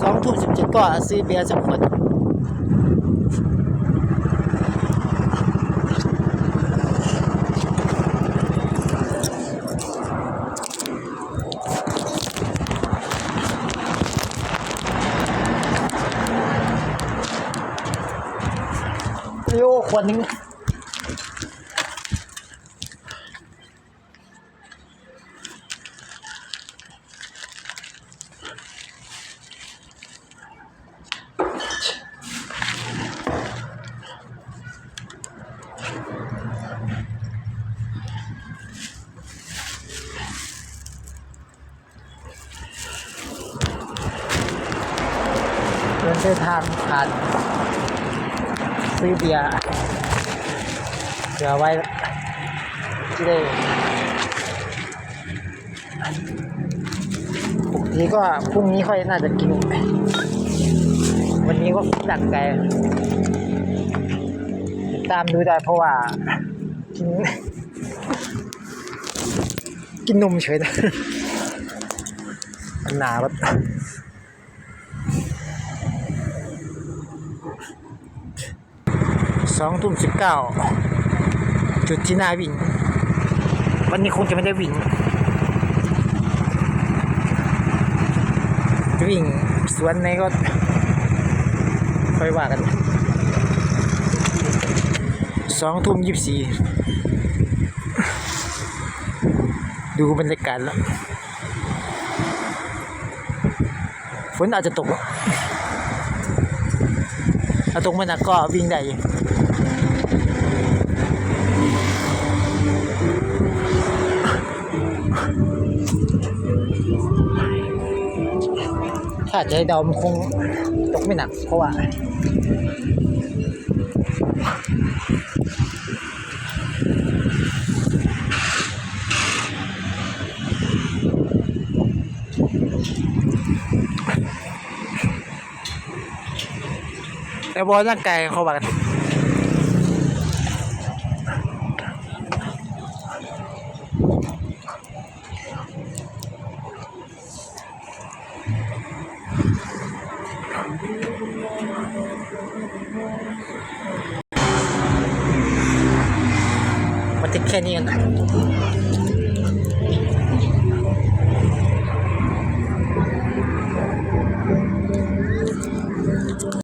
สองทุ่มสิบเจ็ดก็ซื้อเบียร์สักขวดโอ้ขวดหนึง เดินเส้นทางผ่านซื้อเบียร์เดี๋ยวไว้ที่ได้ปกติก็พรุ่งนี้ค่อยน่าจะกิน วันนี้ก็ดักใจติดตามดูได้เพราะว่า กิน กินนมเฉยนะหนาแบบ ส องทุ่มสิบเก้าจุดที่น่าวิ่ง วันนี้คงจะไม่ได้วิ่งจะวิ่งสวนไหนก็ค่อยว่ากันสองทุ่มยี่สิบสี่ดูบรรยากาศแล้ว ฝนอาจจะตกถ้าตกไม่หนักก็วิ่งได้อยู่ ถ้าจะให้เดามันคงตกไม่หนัก เพราะว่า แต่บอลร่างกายเขาบอกกัน Matikyan yun.